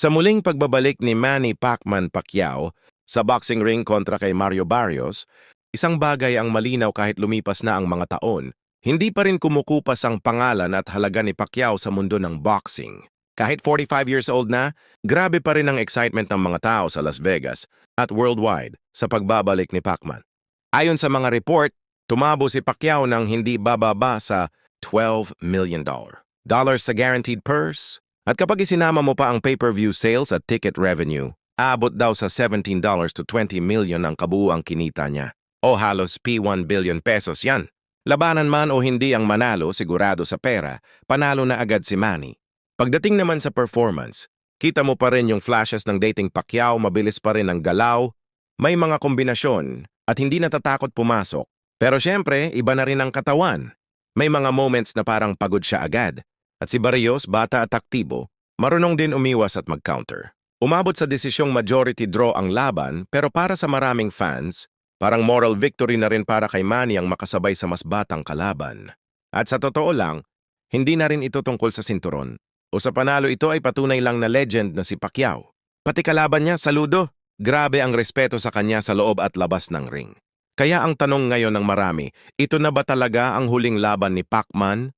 Sa muling pagbabalik ni Manny Pacman Pacquiao sa boxing ring kontra kay Mario Barrios, isang bagay ang malinaw kahit lumipas na ang mga taon, hindi pa rin kumukupas ang pangalan at halaga ni Pacquiao sa mundo ng boxing. Kahit 45 years old na, grabe pa rin ang excitement ng mga tao sa Las Vegas at worldwide sa pagbabalik ni Pacman. Ayon sa mga report, tumabo si Pacquiao ng hindi bababa sa $12 million. Dollars sa guaranteed purse, at kapag isinama mo pa ang pay-per-view sales at ticket revenue, aabot daw sa $17 to 20 million ang kabuuang kinita niya. O halos P1 billion pesos yan. Labanan man o hindi ang manalo sigurado sa pera, panalo na agad si Manny. Pagdating naman sa performance, kita mo pa rin yung flashes ng dating Pacquiao, mabilis pa rin ang galaw, may mga kombinasyon at hindi natatakot pumasok. Pero syempre, iba na rin ang katawan. May mga moments na parang pagod siya agad. At si Barrios, bata at aktibo, marunong din umiwas at mag-counter. Umabot sa desisyong majority draw ang laban pero para sa maraming fans, parang moral victory na rin para kay Manny ang makasabay sa mas batang kalaban. At sa totoo lang, hindi na rin ito tungkol sa sinturon. O sa panalo ito ay patunay lang na legend na si Pacquiao. Pati kalaban niya, saludo. Grabe ang respeto sa kanya sa loob at labas ng ring. Kaya ang tanong ngayon ng marami, ito na ba talaga ang huling laban ni Pacman